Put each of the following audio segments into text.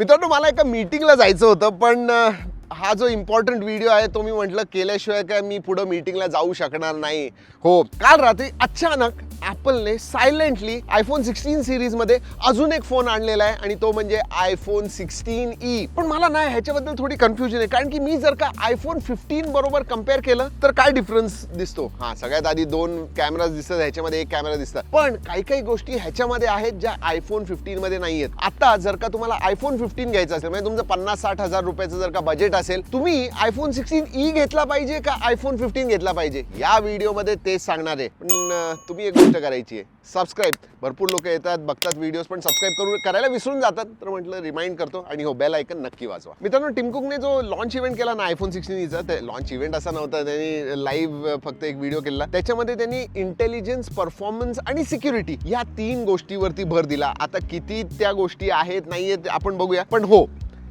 मित्रांनो मला एका मीटिंगला जायचं होतं पण हा जो इम्पॉर्टंट व्हिडिओ आहे तो मी म्हटलं केल्याशिवाय काय मी पुढं मीटिंगला जाऊ शकणार नाही. हो काल रात्री अचानक ॲपलने सायलेंटली आयफोन सिक्स्टीन सिरीजमध्ये अजून एक फोन आणलेला आहे आणि तो म्हणजे आयफोन सिक्स्टीन ई पण मला ना ह्याच्याबद्दल थोडी कन्फ्युजन आहे. कारण की मी जर का आयफोन फिफ्टीन बरोबर कंपेअर केलं तर काय डिफरन्स दिसतो? हा सगळ्यात आधी दोन कॅमेराज दिसतात ह्याच्यामध्ये एक कॅमेरा दिसतात पण काही काही गोष्टी ह्याच्यामध्ये आहेत ज्या आयफोन फिफ्टीन मध्ये नाही आहेत. आता जर का तुम्हाला आयफोन फिफ्टीन घ्यायचा असेल म्हणजे तुमचं पन्नास साठ हजार रुपयाचं जर का बजेट असेल तुम्ही आयफोन सिक्स्टीन ई घेतला पाहिजे का आयफोन फिफ्टीन घेतला पाहिजे? या व्हिडिओमध्ये तेच सांगणार आहे. पण तुम्ही एक गोष्ट करायची आहे. सबस्क्राईब भरपूर लोक येतात बघतात व्हिडिओज पण सबस्क्राईब करून करायला विसरून जातात. तर म्हटलं रिमाइंड करतो आणि हो बेल ऐकन नक्की वाजवा. मित्रांनो टिमकुकने जो लॉन्च इव्हेंट केला ना आयफोन सिक्स्टीनचा ते लॉन्च इव्हेंट असा नव्हता. त्यांनी लाईव्ह फक्त एक व्हिडिओ केला त्याच्यामध्ये त्यांनी इंटेलिजन्स परफॉर्मन्स आणि सिक्युरिटी या तीन गोष्टीवरती भर दिला. आता किती त्या गोष्टी आहेत नाही आहेत आपण बघूया. पण हो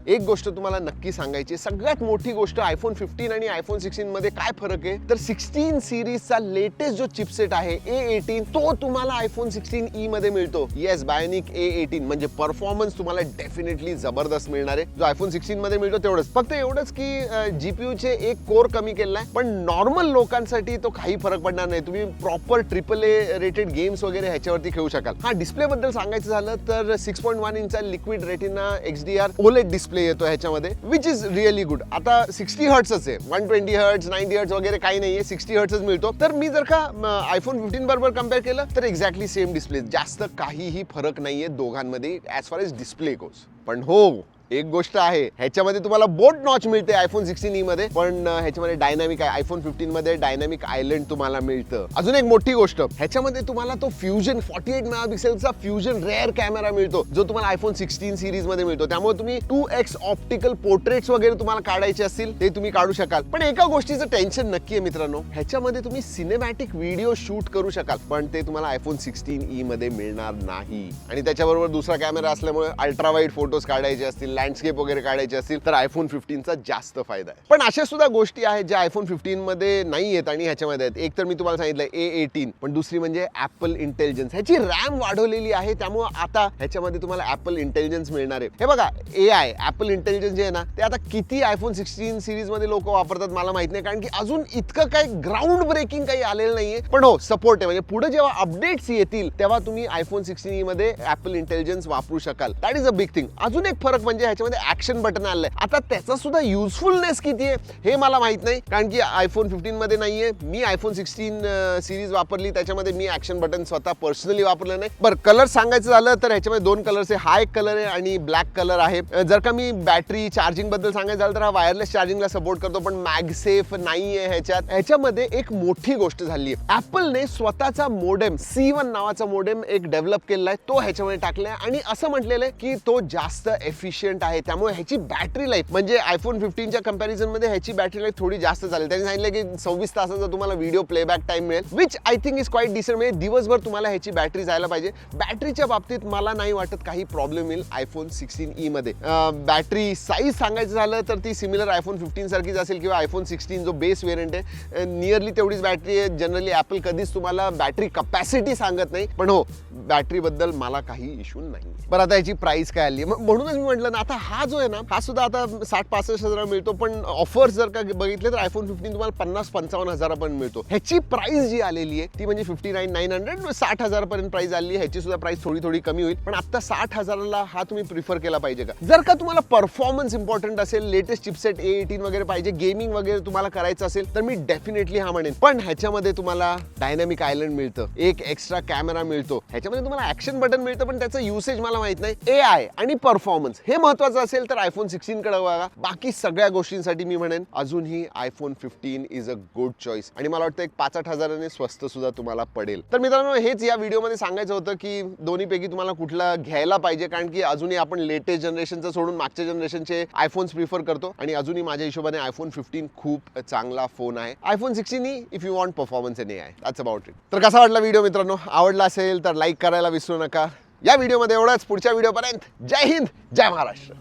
एक गोष्ट तुम्हाला नक्की सांगायची सगळ्यात मोठी गोष्ट आयफोन फिफ्टीन आणि आयफोन सिक्स्टीन मध्ये काय फरक आहे? तर सिक्स्टीन सिरीजचा लेटेस्ट जो चिपसेट आहे ए एटीन तो तुम्हाला आयफोन सिक्स्टीन ई मध्ये मिळतो. येस बायोनिक ए एटीन म्हणजे परफॉर्मन्स तुम्हाला डेफिनेटली जबरदस्त मिळणार आहे. जो आयफोन सिक्स्टीन मध्ये मिळतो तेवढंच. फक्त एवढंच की जीपीयू चे एक कोर कमी केलाय पण नॉर्मल लोकांसाठी तो काही फरक पडणार नाही. तुम्ही proper triple A rated games वगैरे ह्याच्यावरती खेळू शकाल. हा डिस्प्ले बद्दल सांगायचं झालं तर सिक्स पॉईंट वन इंचा liquid retina X D R OLED display येतो ह्याच्यामध्ये विच इज रिअली गुड आता सिक्स्टी हर्ट्सच आहे. One twenty hertz ninety hertz वगैरे काही नाहीये. सिक्स्टी हर्ट्सच मिळतो. तर मी जर का आयफोन फिफ्टीन बरोबर कंपेअर केलं तर एक्झॅक्टली सेम डिस्प्ले जास्त काहीही फरक नाहीये दोघांमध्ये as far as display goes पण हो एक गोष्ट आहे ह्याच्यामध्ये तुम्हाला बोट नॉच मिळते आयफोन सिक्स्टीन ई मध्ये पण ह्याच्यामध्ये डायनामिक आहे. आयफोन फिफ्टीन मध्ये डायनामिक आयलंड तुम्हाला मिळतं. अजून एक मोठी गोष्ट ह्याच्यामध्ये तुम्हाला तो फ्युजन फॉर्टी एट मेगापिक्सेलचा फ्युजन रेअर कॅमेरा मिळतो जो तुम्हाला आयफोन सिक्स्टीन सिरीजमध्ये मिळतो. त्यामुळे तुम्ही टू एक्स ऑप्टिकल पोर्ट्रेट्स वगैरे तुम्हाला काढायचे असतील ते तुम्ही काढू शकाल. पण एका गोष्टीचं टेन्शन नक्की आहे मित्रांनो ह्याच्यामध्ये तुम्ही सिनेमॅटिक व्हिडिओ शूट करू शकाल पण ते तुम्हाला आयफोन सिक्स्टीन ई मध्ये मिळणार नाही. आणि त्याच्याबरोबर दुसरा कॅमेरा असल्यामुळे अल्ट्रा वाईड फोटोज काढायचे असतील लँडस्केप वगैरे काढायचे असतील तर आयफोन फिफ्टीनचा जास्त फायदा आहे. पण अशा सुद्धा गोष्टी आहेत ज्या आयफोन फिफ्टीन मध्ये नाही आहेत आणि ह्याच्यामध्ये आहेत. एक तर मी तुम्हाला सांगितलं ए एटीन पण दुसरी म्हणजे ॲपल इंटेलिजन्स ह्याची रॅम वाढवलेली आहे त्यामुळे आता ह्याच्यामध्ये तुम्हाला ॲपल इंटेलिजन्स मिळणार आहे. हे बघा ए आय ऍपल इंटेलिजन्स जे आहे ना ते आता किती आयफोन सिक्स्टीन सिरीजमध्ये लोक वापरतात मला माहीत नाही कारण की अजून इतकं काही ग्राउंड ब्रेकिंग काही आलेलं नाहीये. पण हो सपोर्ट आहे. म्हणजे पुढे जेव्हा अपडेट्स येतील तेव्हा तुम्ही आयफोन सिक्स्टीन मध्ये ऍपल इंटेलिजन्स वापरू शकाल. That is a big thing अजून एक फरक म्हणजे ह्याच्यामध्ये ऍक्शन बटन आलंय आता त्याचा सुद्धा युजफुलनेस किती आहे हे मला माहीत नाही. कारण की आयफोन फिफ्टीन मध्ये नाहीये. मी आयफोन सिक्स्टीन सिरीज वापरली त्याच्यामध्ये मी ऍक्शन बटन स्वतः पर्सनली वापरलं नाही. बरं कलर सांगायचं झालं तर ह्याच्यामध्ये दोन कलर्स आहे. हा एक कलर आहे आणि ब्लॅक कलर आहे. जर का मी बॅटरी चार्जिंगबद्दल सांगायचं झालं तर हा वायरलेस चार्जिंगला सपोर्ट करतो पण मॅगसेफ नाही आहे ह्याच्यात. ह्याच्यामध्ये एक मोठी गोष्ट झाली आहे ऍपलने स्वतःचा मोडेम सी वन नावाचा मोडेम एक डेव्हलप केलेला आहे. तो ह्याच्यामध्ये टाकलाय आणि असं म्हटलेलं आहे की तो जास्त एफिशियंट आहे. त्यामुळे ह्याची बॅटरी लाईफ म्हणजे आयफोन फिफ्टीनच्या कम्पॅरिझनमध्ये ह्याची बॅटरी लाईफ थोडी जास्त चालेल त्यांनी सांगितलं की सव्वीस तासाचा तुम्हाला व्हिडिओ प्लेबॅक टाइम मिळेल which I think is quite decent म्हणजे दिवसभर तुम्हाला ह्याची बॅटरी जायला पाहिजे. बॅटरीच्या बाबतीत मला नाही वाटत काही प्रॉब्लेम येईल आयफोन सिक्स्टीन ई मध्ये. बॅटरी साईज सांगायचं झालं तर ती सिमिलर आयफोन फिफ्टीन सारखीच असेल किंवा आयफोन सिक्स्टीन जो बेस वेरियंट आहे. नियरली तेवढीच बॅटरी आहे. जनरली ॲपल कधीच तुम्हाला बॅटरी कपॅसिटी सांगत नाही. पण हो बॅटरीबद्दल मला काही इश्यू नाही बरं आता याची प्राईस काय आली मग म्हणूनच मी म्हटलं ना आता हा जो आहे ना हा सुद्धा आता साठ पासष्ट हजार मिळतो पण ऑफर्स जर का बघितले तर आयफोन फिफ्टीन तुम्हाला पन्नास पंचावन्न हजारापर्यंत मिळतो. ह्याची प्राइस जी आलेली आहे ती म्हणजे फिफ्टी नाईन नाईन हंड्रेड साठ हजारपर्यंत प्राइस आली आहे. ह्याची सुद्धा प्राइस थोडी थोडी कमी होईल. पण आता साठ हजाराला हा तुम्ही प्रिफर केला पाहिजे का? जर का तुम्हाला परफॉर्मन्स इम्पॉर्टंट असेल लेटेस्ट चिपसेट ए एटीन वगैरे पाहिजे गेमिंग वगैरे तुम्हाला करायचं असेल तर मी डेफिनेटली हा म्हणेन. पण ह्याच्यामध्ये तुम्हाला डायनामिक आयलंड मिळतं. एक एक्स्ट्रा कॅमेरा मिळतो. ह्याच्यामध्ये तुम्हाला ऍक्शन बटन मिळतं पण त्याचं युसेज मला माहीत नाही. ए आय आणि परफॉर्मन्स हे महत्वाचं असेल तर आयफोन सिक्स्टीन कडे बघा. बाकी सगळ्या गोष्टींसाठी मी म्हणेन अजूनही iPhone fifteen is a good choice आणि मला वाटतं एक पाच आठ हजाराने स्वस्त सुद्धा तुम्हाला पडेल. तर मित्रांनो हेच या व्हिडिओमध्ये सांगायचं होतं की दोन्हीपैकी तुम्हाला कुठला घ्यायला पाहिजे कारण की अजूनही आपण लेटेस्ट जनरेशनचं सोडून मागच्या जनरेशनचे आयफोन्स प्रिफर करतो. आणि अजूनही माझ्या हिशोबाने आयफोन फिफ्टीन खूप चांगला फोन आहे. आयफोन सिक्स्टीन ही इफ यू वॉन्ट परफॉर्मन्स एन आहे. दॅट्स अबाउट इट तर कसा वाटला व्हिडिओ मित्रांनो? आवडला असेल तर लाईक करायला विसरू नका. या व्हिडिओमध्ये एवढंच. पुढच्या व्हिडिओपर्यंत जय हिंद जय महाराष्ट्र.